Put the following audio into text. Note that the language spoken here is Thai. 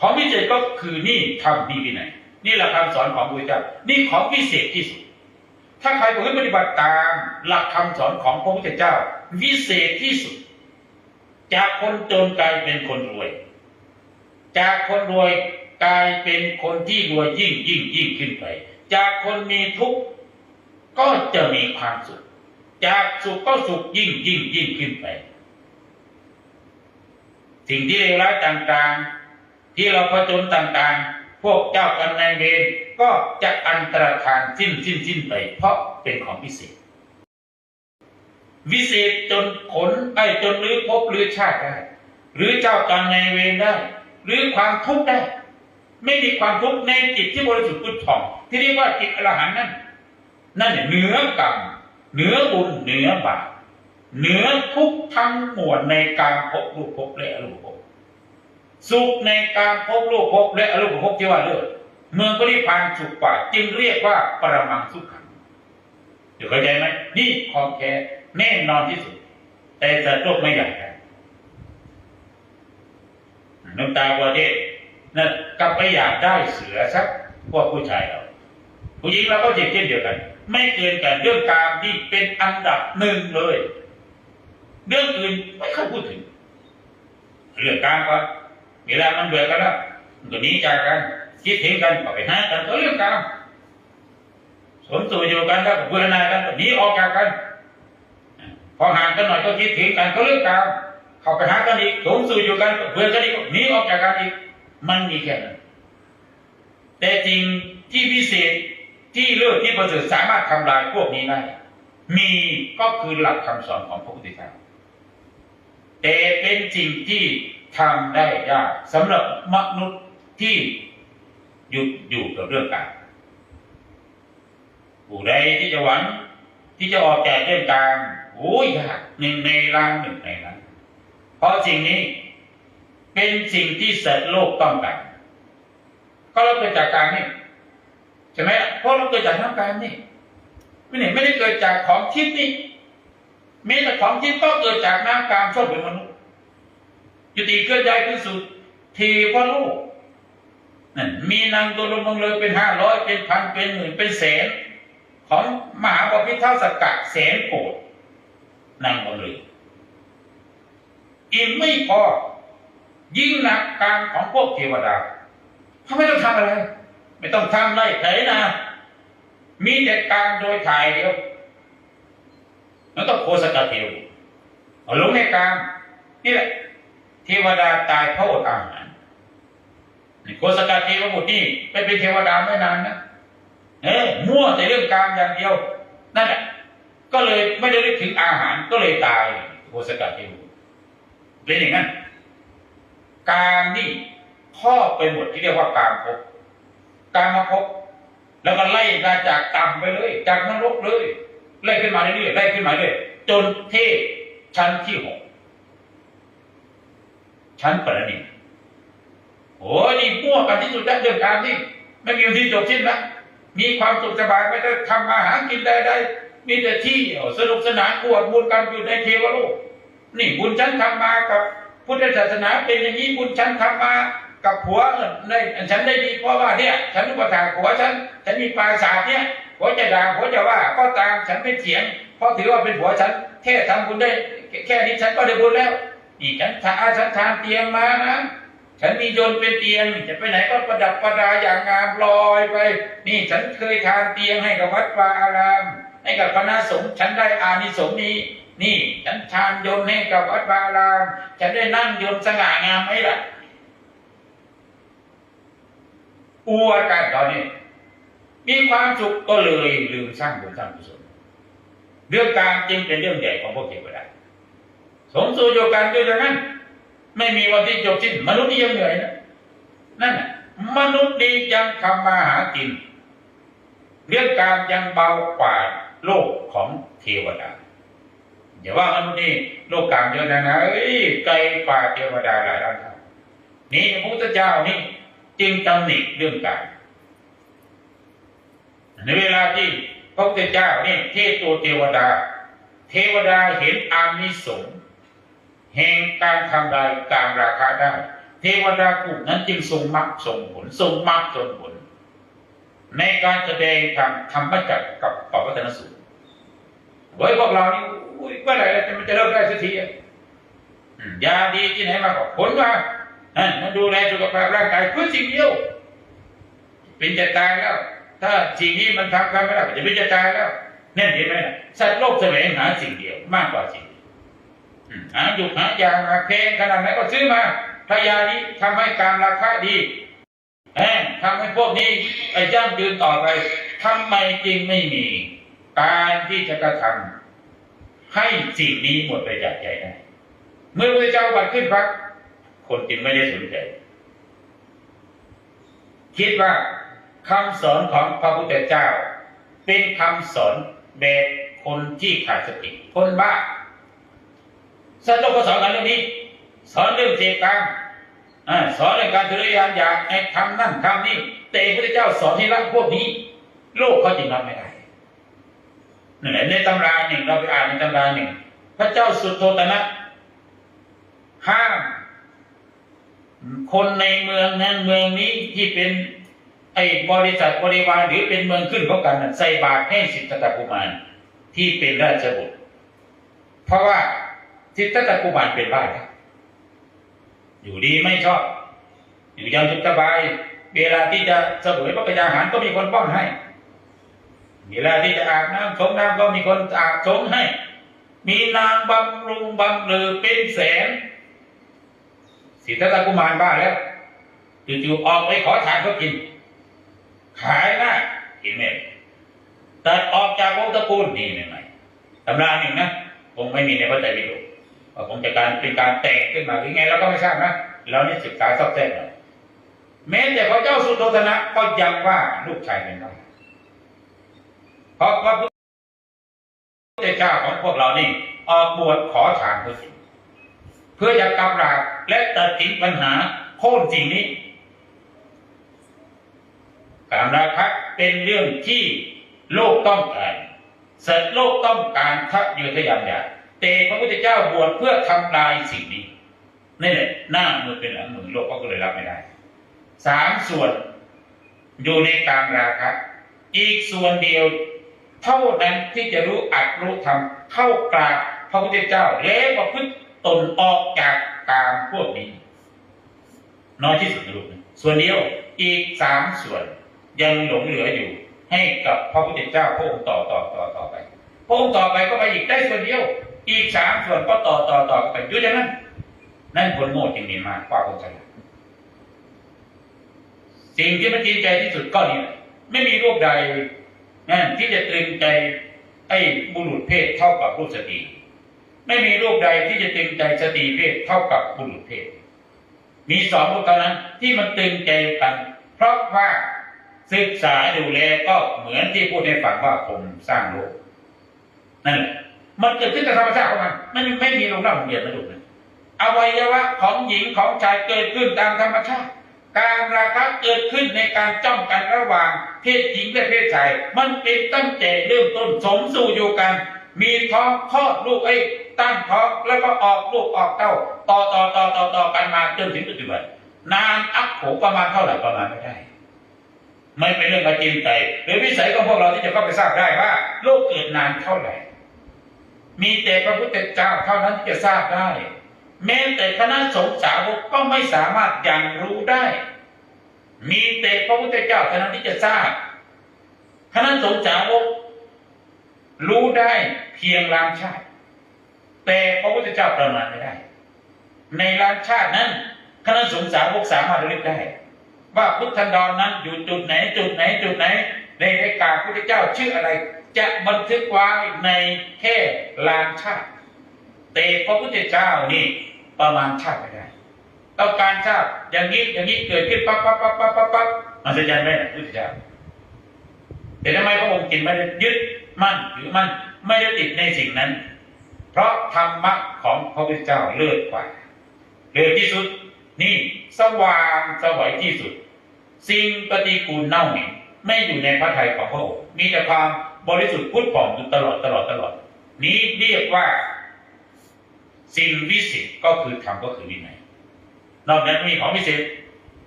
ของพิเศษก็คือนี่ทำดีวินัยนี่หละคำสอนของพระพุทธเจ้านี่ของพิเศษที่สุด ถ้าใครประพฤติปฏิบัติตามหลักคำสอนของพระพุทธเจ้า วิเศษที่สุด จากคนจนกลายเป็นคนรวย จากคนรวยกลายเป็นคนที่รวยยิ่งยิ่งยิ่งขึ้นไป จากคนมีทุกข์ก็จะมีความสุข จากสุขก็สุขยิ่งยิ่งยิ่งขึ้นไป สิ่งที่เลวร้ายต่างๆ ที่เราผจญต่างๆ พวกเจ้ากรรมนายเวรก็จะอันตรธานสิ้นสิ้นสิ้นไป เพราะเป็นของพิเศษ วิเศษจนขนไอ้จนรื้อภพรื้อชาติได้ หรือเจ้ากรรมนายเวรได้ หรือความทุกข์ได้ ไม่มีความทุกข์ในจิตที่บริสุทธิ์พุทธองที่เรียกว่าจิตอรหันต์นั่นนั่นเหนือกรรมเหนือบุญเหนือบาปเหนือทุกข์ทั้งมวลในการพบรูปภพและอรูปภพ สุขในการพบรูปภพและอรูปภพที่ว่าเลิศเมืองปริพานสุขกว่าจึงเรียกว่าปรมังสุขขังเดี๋ยวเข้าใจไหมนี่ของแท้แน่นอนที่สุด แต่สัตว์โลกไม่อยากได้น้ำตาประเทศนั่นกลับไปอยากได้เสือสักพวกผู้ชายเราผู้หญิงเราก็เช่นเดียวกัน ไม่เกินกันเรื่องการที่เป็นอันดับหนึ่งเลย เรื่องอื่นไม่ค่อยพูดถึง เรื่องการก็ เวลามันเบื่อกันแล้วมันก็หนีจากกันคิดถึงกันก็ไปหากันก็เรื่องการสมสู่อยู่กันแล้วก็เบื่อหน่ายกันก็หนีออกจากกัน พอห่างกันหน่อยก็คิดถึงกันก็เรื่องการเข้าไปหากันอีกสมสู่อยู่กันก็เบื่อกันอีกก็หนีออกจากกันอีกมันมีแค่นั้นแต่จริงที่พิเศษที่เลิศที่ประเสริฐสามารถทำลายพวกนี้ได้มีก็คือหลักคำสอนของพระพุทธเจ้าแต่เป็นสิ่งที่ ทำได้ยากสำหรับมนุษย์ที่หยุดอยู่กับเรื่องการผู้ใดที่จะหวังที่จะออกจากเรื่องการโอ้ยยากหนึ่งในล้านหนึ่งในล้านเพราะสิ่งนี้เป็นสิ่งที่สัตว์โลกต้องการก็เราเกิดจากการนี่ใช่ไหมเพราะเราเกิดจากน้ำการนี่ไม่ได้ไม่ได้เกิดจากของทิพย์นี่แม้แต่ของทิพย์ก็เกิดจากน้ำกามชอบเป็นมนุษย์ จุติเกิดใหญ่ที่สุดเทวโลกนั่นมีนางตัวลงมังเลยเป็นห้าร้อยเป็นพันเป็นหมื่นเป็นแสน ของมหาปพิเท่าสกัดแสนโกดนางบนเลยอีกไม่พอยิ่งหนักการของพวกเทวดาเขาไม่ต้องทำอะไร ไม่ต้องทำไรไถนะ มีแต่การโดยถ่ายเดียวแล้วต้องโคสกเทวเอาลงในกลางนี่แหละ เทวดาตายเพราะอดอาหารโคสกาเทวบุตรนี่ไปเป็นเทวดาไม่นานนะเออมั่วแต่เรื่องกางอย่างเดียวนั่นแหละก็เลยไม่ได้นึกถึงอาหารก็เลยตายโคสกาเทวบุตรเป็นอย่างนั้นการนี่ครอบไปหมดที่เรียกว่าการภพการมาภพแล้วก็ไล่มาจากต่ำไปเลย จากนรกเลย ไล่ขึ้นมาเรื่อยๆไล่ขึ้นมาเรื่อยจนเทพชั้นที่หก ชั้นประณีตโอ้ยนี่มั่วกันที่สุดแล้วเรื่องการที่ไม่มีที่จบสิ้นละมีความสุขสบายไม่ได้ทำอาหารกินใดๆมีแต่ที่สนุกสนานอวดบุญกันอยู่ในเทวโลกนี่บุญฉันทำมากับพุทธศาสนาเป็นอย่างนี้บุญฉันทำมากับผัวในฉันได้ดีเพราะว่าเนี่ย ฉันอุปถากผัวฉันฉันมีปราสาทเนี่ยผัวจะด่าผัวจะว่าก็ตามฉันไม่เถียงเพราะถือว่าเป็นผัวฉันแค่ทำบุญได้ แค่นี้ฉันก็ได้บุญแล้ว นี่ฉันทาฉันทานเตียงมานะ ฉันมีโยนต์เป็นเตียง จะไปไหนก็ประดับประดาอย่างงามลอยไป นี่ฉันเคยทานเตียงให้กับวัดวาอาราม ให้กับคณะสงฆ์ฉันได้อานิสงส์นี้ นี่ฉันทานโยนต์ให้กับวัดวาอาราม ฉันได้นั่งโยนต์สง่างามไหมล่ะอวกันตอนนี้มีความสุขก็เลยลืมสร้างบุญสร้างกุศลเรื่องการจริงเป็นเรื่องใหญ่ของพวกเทวดา สมสู่อยู่กันอยู่อย่างนั้น ไม่มีวันที่จบสิ้นมนุษย์นี่ยังเหนื่อยนะนั่นน่ะมนุษย์นี่ยังทำมาหากิน เรื่องการยังเบากว่าโลกของเทวดาอย่าว่ามนุษย์นี่โลกกลางเยอะนะนะเอ้ยไกลกว่าเทวดาหลายล้านเท่านี่พระพุทธเจ้านี่จึงตำหนิเรื่องการในเวลาที่พระพุทธเจ้านี่เทศตัวเทวดา เทวดาเห็นอานิสงส์ แห่งการทำลายการราคาได้ เทวดากลุ่มนั้นจึงทรงมรรคทรงผลทรงมรรคทรงผล ในการแสดงธรรมธรรมจักรกับปวัตนสูตรไว้พวกเรานี่อุ้ยเมื่อไหร่จะมันจะเลิกได้สักทีอะยาดีที่ไหนมาบอกผลมาอะมันดูแลสุขภาพร่างกายเพื่อสิ่งเดียวเป็นจะตายแล้ว ถ้าสิ่งนี้มันทำกันไม่ได้จะเป็นจะตายแล้วนั่นเห็นไหมล่ะสัตว์โลกแสวงหาสิ่งเดียวมากกว่าสิ่ง หาอยู่หายามาแพงขนาดไหนก็ซื้อมาถ้ายานี้ทำให้การราคาดีแอบทำให้พวกนี้ไอ้ย่างยืนต่อไปทำไมจึงไม่มี การที่จะกระทำให้สิ่งนี้หมดไปจากใจได้เมื่อพระเจ้าบัตรขึ้นพักคนจึงไม่ได้สนใจ คิดว่าคำสอนของพระพุทธเจ้า เป็นคำสอนแบบคนที่ขาดสติคนบ้า สัตว์โลกก็สอนกันเรื่องนี้สอนเรื่องเสพกรรมสอนเรื่องการทะเลยานอยากไอ้ทำนั่นทำนี่แต่พระเจ้าสอนให้ละพวกนี้ โลกเขาจึงรับไม่ได้นั่นแหละในตำราหนึ่งเราไปอ่านในตำราหนึ่งพระเจ้าสุโธตนะห้ามคนในเมืองนั้นเมืองนี้ที่เป็นไอ้บริษัทบริวารหรือเป็นเมืองขึ้นของกันใส่บาตรให้สิทธตถกุมารที่เป็นราชบุตร เพราะว่า สิทธัตถกุมารเป็นบ้าอยู่ดีไม่ชอบ อยู่ยังสุขสบาย เวลาที่จะเสวยพระกยาหารก็มีคนป้อนให้ เวลาที่จะอาบน้ำสงน้ำก็มีคนอาบสงให้ มีนางบำรุงบำเรอเป็นแสนสิทธัตถกุมารบ้าแล้วจู่ๆออกไปขอทานเขากิน ขายหน้ากินเม็ดตัดออกจากวงตระกูลนี่ใหม่ตำราหนึ่งนะคงไม่มีในพระไตรปิฎก ว่าคงจะการเป็นการแต่งขึ้นมาหรือไงเราก็ไม่ทราบนะเรานี่ศึกษาซอกแซกหน่อยแม้แต่พระเจ้าสุโธทนะก็ยังว่าลูกชายเป็นบ้าเพราะพระพุทธเจ้าของพวกเรานี่ออกบวชขอทานเพื่อกินเพื่อจะกำราบและตัดสินปัญหาโค่นสิ่งนี้ การราคะเป็นเรื่องที่โลกต้องการสัตว์โลกต้องการทะเยอทะยานอยาก แต่พระพุทธเจ้าบวชเพื่อทำลายสิ่งนี้นี่แหละหน้ามือเป็นหลังมือโลกก็เลยรับไม่ได้สามส่วนอยู่ในการราคะอีกส่วนเดียว เท่านั้นที่จะรู้อัดรู้ทำเข้ากราบพระพุทธเจ้าแล้วประพฤติตนออกจากกามพวกนี้ น้อยที่สุดนะลูกนะส่วนเดียวอีกสามส่วนยังหลงเหลืออยู่ ให้กับพระพุทธเจ้าพระองค์ต่อต่อต่อต่อไปพระองค์ต่อไปก็ไปอีกได้ส่วนเดียว อีกสามส่วนก็ต่อต่อต่อไปยู่อย่างนั้นนั่นคนโง่จึงมีมากกว่าคนฉลาดสิ่งที่มันจริงใจที่สุดก็นี่ไม่มีรูปใดนั่นที่จะตรึงใจไอ้บุรุษเพศเท่ากับรูปสตรีไม่มีรูปใดที่จะตรึงใจสตรีเพศเท่ากับบุรุษเพศ มีสองรูปเท่านั้นที่มันตรึงใจกัน เพราะว่าศึกษาดูแลก็เหมือนที่พูดในฝังว่าผมสร้างโลกนั่นแหละ มันเกิดขึ้นกับธรรมชาติของมันไมันไม่มีโรงเรียนโรงเรียนนะลูกนะอวัยวะของหญิงของชายเกิดขึ้นตามธรรมชาติ การราคะเกิดขึ้นในการจ้องกันระหว่าง เพศหญิงและเพศชาย มันเป็นตั้งแต่เริ่มต้นสมสู่อยู่กัน มีท้องคลอดลูกไอ้ตั้งท้องแล้วก็ออกลูกออกเต้า ต่อต่อต่อต่อต่อกันมาจนถึงปัจจุบันนานอักโขประมาณเท่าไหร่ประมาณไม่ได้ไม่เป็นเรื่องกระจินใจหรือวิสัยของพวกเราที่จะเข้าไปทราบได้ว่าโลกเกิดนานเท่าไหร่ มีแต่พระพุทธเจ้าเท่านั้นที่จะทราบได้ แม้แต่คณะสงฆ์สาวกก็ไม่สามารถยังรู้ได้ มีแต่พระพุทธเจ้าเท่านั้นที่จะทราบคณะสงฆ์สาวกรู้ได้เพียงลางชาติ แต่พระพุทธเจ้าประมาณไม่ได้ ในลานชาตินั้นคณะสงฆ์สาวกสามารถระลึกได้ ว่าพุทธันดรนั้นอยู่จุดไหนจุดไหนจุดไหนในรายการพุทธเจ้าชื่ออะไร จะบันทึกไว้ในแค่ลานชาติ แต่พระพุทธเจ้านี่ประมาณชาติไม่ได้ต้องการชาติอย่างนี้อย่างนี้เกิดขึ้นปั๊บปั๊บปั๊บปั๊บปั๊บปั๊บมันจะยังไหมนะพุทธเจ้าแต่ทำไมพระองค์จึงไม่ได้ยึดมั่นถือมั่นไม่ได้ติดในสิ่งนั้น เพราะธรรมะของพระพุทธเจ้าเลิศกว่าเลิศที่สุดนี่สว่างสวัยที่สุด สิ่งปฏิกูลเน่าเหม็นไม่อยู่ในพระทัยของพระองค์มีแต่ความบริสุทธิ์พุทธผ่องอยู่ตลอดตลอดตลอด นี้เรียกว่า สิ่งวิเศษก็คือธรรมก็คือวินัยนอกจากมีของวิเศษ